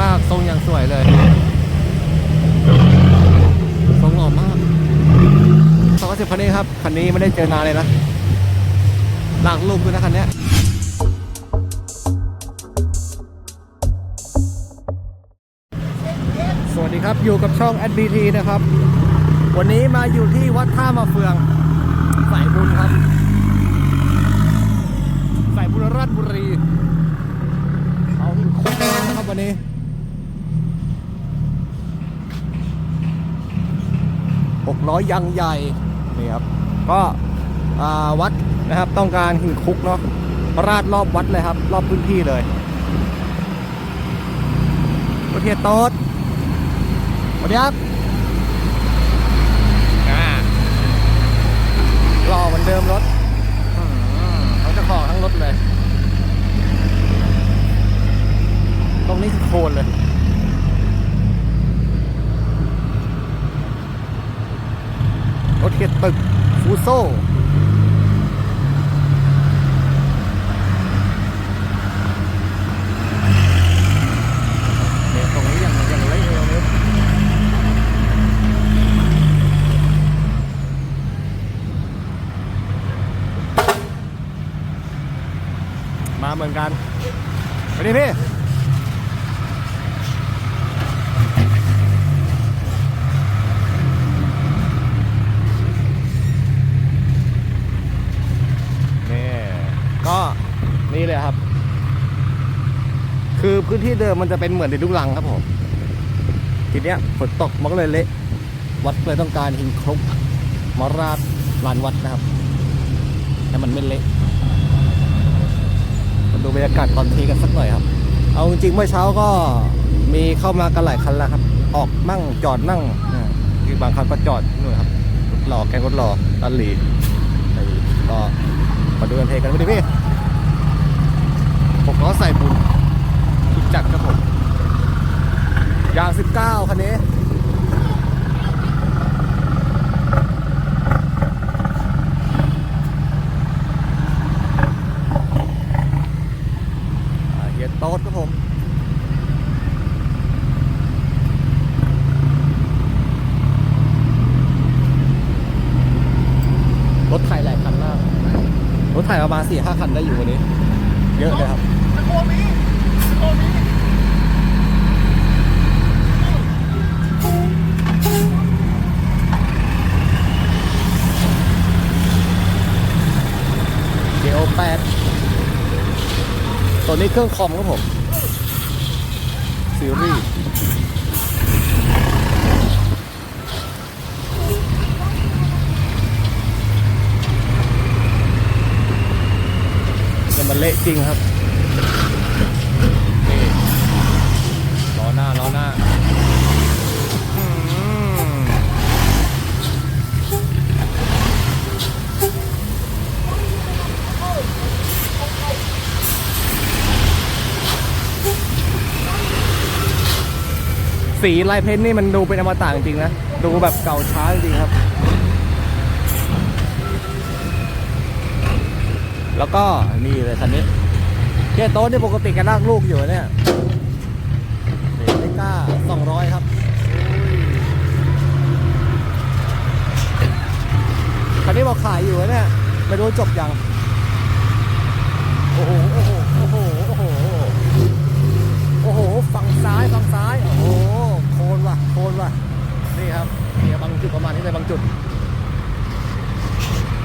มาก ทรงอย่างสวยเลย ทรงหล่อมากสองสิบคันนี้ครับ คันนี้ไม่ได้เจอนานเลยนะ หลังลูกด้วยนะคันนี้สวัสดีครับ อยู่กับช่อง SBT นะครับ วันนี้มาอยู่ที่วัดท่ามาเฟืองสายบุญครับสายบุญราชบุรีเอาโคตรนะครับวันนี้ หกร้อยยังใหญ่นี่ครับก็อ่าวัดนะครับต้องการหินคุกเนาะราดรอบวัดเลยครับ รอบพื้นที่เลยประเทศโต๊ดสวัสดีครับอ่ารอเหมือนเดิมรถอืมทั้งเจ้าของทั้งรถเลย ตรงนี้คือโคนเลย รถเกียร์ตึกฟูโซ่เนี่ยตรงนี้ยังยังเละอยู่ตรงนี้มาเหมือนกันไปดิพี่ นี่ ก็นี่เลยครับ คือพื้นที่เดิมมันจะเป็นเหมือนในลูกลังครับผมทีเนี้ยฝนตกมันก็เลยเละวัดเลยต้องการหินครกมาราดลานวัดนะครับให้มันไม่เละมาดูบรรยากาศตอนทีกันสักหน่อยครับ เอาจริงเมื่อเช้าก็มีเข้ามากันหลายคันแล้วครับ ออกนั่งจอดนั่งคือบางคันก็จอดนู่นครับรถหล่อแกงรถหล่อตันหลีก็มาดูกันเทกันไปดิพี่ผมก็ใส่บุญ จักรครับผมยาง 19 คันนี้อ่าเฮียโต๊ดครับผมรถไถหลายคันมาก รถไถประมาณสี่ห้าคันได้อยู่วันนี้ เยอะเลยครับ ตัวนี้เครื่องคอมครับผมซีรีส์จะมันเละจริงครับ สีลายเพ้นท์นี่มันดูเป็นอมตะจริงๆนะ ดูแบบเก่าช้าจริงครับ แล้วก็นี่เลยคันนี้เจ๊โต๊ะนี่ปกติแกลากลูกอยู่เนี่ยนี่ไม่กล้าสองร้อยครับคันนี้บอกขายอยู่เนี่ยไม่รู้จบยัง โอ้โห โอ้โห โอ้โห โอ้โห โอ้โห ฝั่งซ้าย ฝั่งซ้าย โอ้โห โคนว่ะ โคนว่ะ นี่ครับนี่ ในบางจุด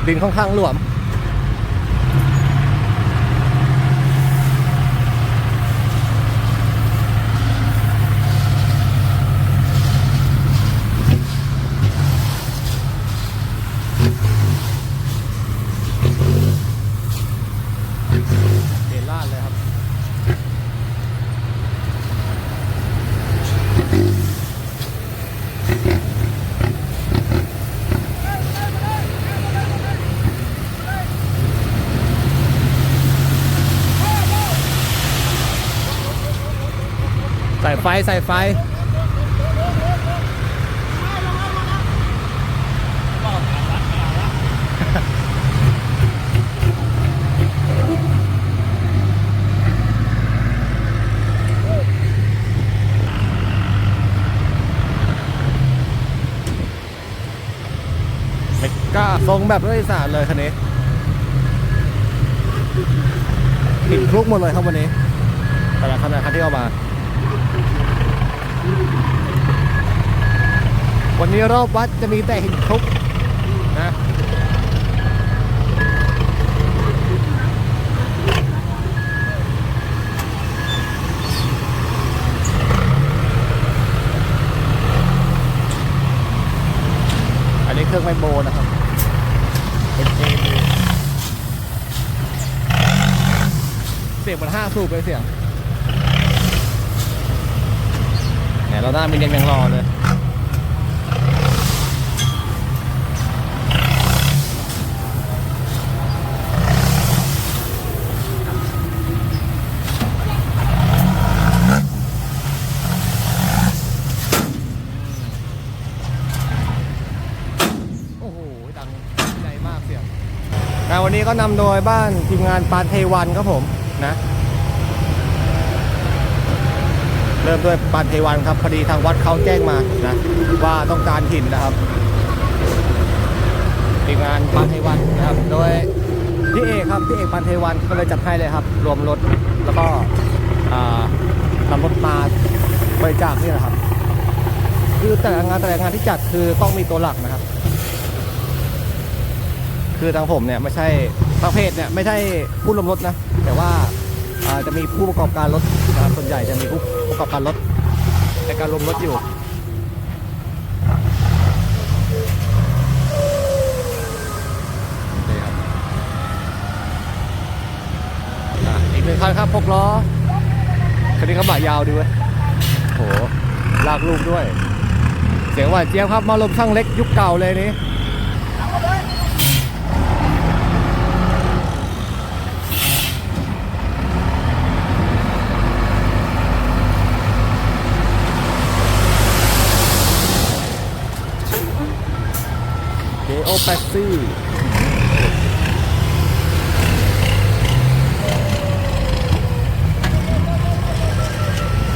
ดินค่อนข้างหลวม ไฟใส่ไฟก็ทรงแบบรถอีสารเลยคันนี้ติดคลุกหมดเลยครับวันนี้แต่ละคันาะคันที่เอามา วันนี้รอบวัดจะมีแต่หินคลุกนะอันนี้เครื่องไมโบนะครับ เป็นเอเสียงมันห้าสูบเลยเสียง แหมเราหน้ามีเรียงยังรอเลยโอ้โหดังใหญ่มากเสียงงานวันนี้ก็นำโดยบ้านทีมงานปานเทวันครับผมนะ เริ่มด้วยปานเทวันครับพอดีทางวัดเขาแจ้งมานะว่าต้องการหินนะครับทีมงานปานเทวันนะครับ โดยพี่เอกครับพี่เอกปานเทวันก็เลยจัดให้เลยครับ รวมรถแล้วก็นำรถมาบริจาคนี่แหละครับ คือแต่ละงานแต่ละงานที่จัดคือต้องมีตัวหลักนะครับ คือทางผมเนี่ยไม่ใช่ประเภทเนี่ยไม่ใช่ผู้รวมรถนะ แต่ว่า จะมีผู้ประกอบการรถนะครับส่วนใหญ่จะมีผู้ประกอบการรถในการรวมรถอยู่นี่ครับอีกหนึ่งคันครับพกล้อคันนี้กระบะยาวดีเว้ยโหลากลูกด้วย เสียงหวานเจี๊ยบครับมาลมช่างเล็กยุคเก่าเลยนี้ โอแปซี่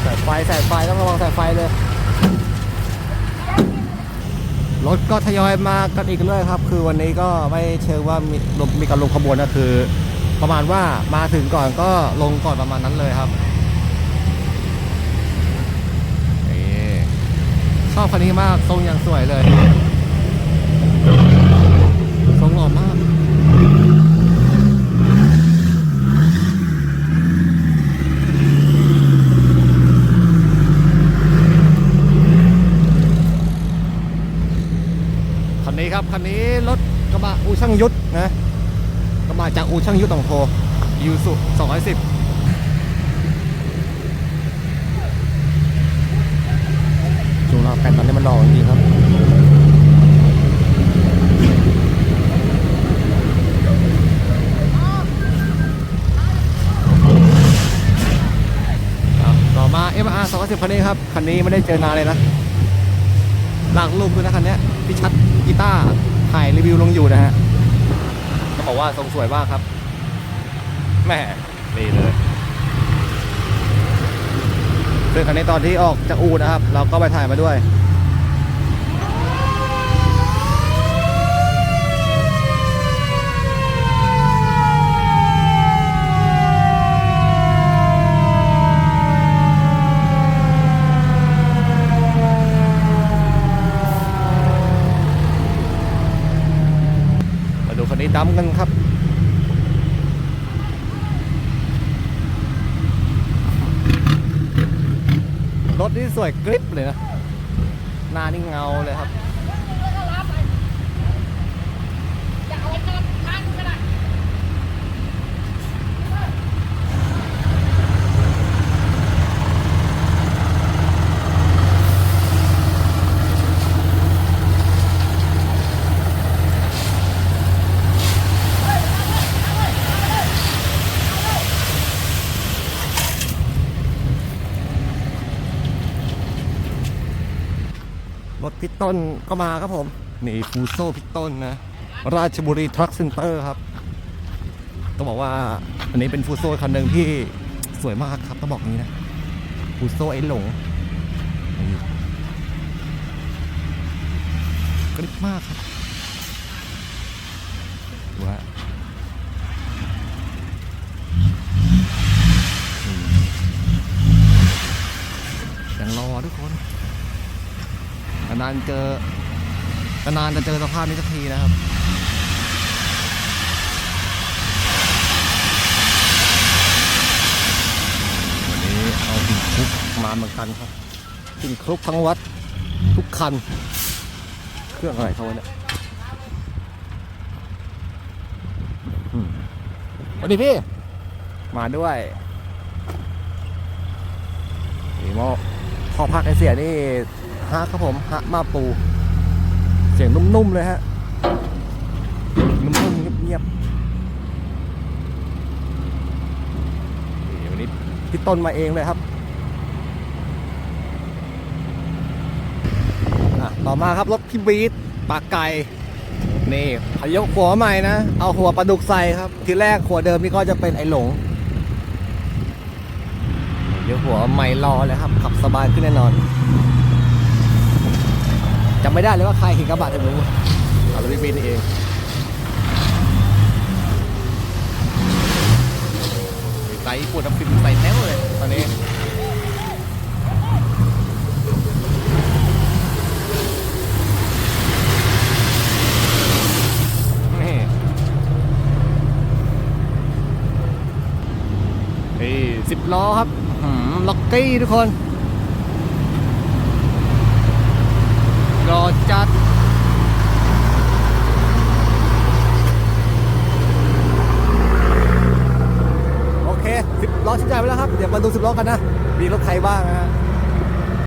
สายไฟสายไฟต้องระวังสายไฟเลย รถก็ทยอยมากันอีกเรื่อยครับ คือวันนี้ก็ไม่เชิงว่ามีลงมีการลงขบวนนะคือ ประมาณว่ามาถึงก่อนก็ลงก่อนประมาณนั้นเลยครับนี่ชอบคันนี้มาก ทรงอย่างสวยเลย ทรงหล่อมาก คันนี้รถกระบะอูช่างยุทธนะ กระบะจากอูช่างยุทธของโทยูสุ210จูนเราแผ่นตอนนี้มันหล่อจริงครับต่อมา MR 210คันนี้ครับ คันนี้ไม่ได้เจอนานเลยนะหลังรูปด้วยนะคันนี้พี่ชัด ถ่ายรีวิวลงอยู่นะฮะก็บอกว่าทรงสวยมากครับแหม่ดีเลยซึ่งคันนี้ตอนที่ออกจากอูนะครับ เราก็ไปถ่ายมาด้วย มาดูคันนี้ดำกันครับ รถนี่ สวยกริปเลยนะหน้านี่เงาเลยครับ ดพิตต้นก็มาครับผมนี่ฟูโซพิตต้นนะ ราชบุรีทรัคเซ็นเตอร์ครับ ต้องบอกว่าอันนี้เป็นฟูโซคันหนึ่งที่สวยมากครับต้องบอกนี้นะฟูโซไอ้หลงนี่กริบมากครับ นานเจอนานจะเจอสภาพนี้สักทีนะครับวันนี้เอาหินคลุกมาเหมือนกันครับหินคลุกทั้งวัดทุกคัน เครื่องอะไรเขาเนี่ยวัสดีพี่ มาด้วยนี่หมอพอพักไอเสียนี่ ฮะครับผมฮะมาปู เสียงนุ่มๆเลยฮะ นุ่มๆเงียบๆวันนี้พี่ต้นมาเองเลยครับต่อมาครับรถพี่บีทปลาไก่นี่พยกหัวใหม่นะ เอาหัวปลาดุกใส่ครับ ทีแรกหัวเดิมนี่ก็จะเป็นไอหลง เดี๋ยวหัวใหม่รอเลยครับ ขับสบายขึ้นแน่นอน จำไม่ได้เลยว่าใครเห็นกระบะถึงรู้เอารถพี่บีทนี่เองใส่ปวดน้ำฟิล์มใส่แน่วเลยตอนนี้นี่สิบล้อครับล็อกกี้ทุกคน รอจัดโอเคสิบล้อชิ้นใหญ่ไปแล้วครับ เดี๋ยวมาดูสิบล้อกันนะ มีรถใครบ้างนะฮะ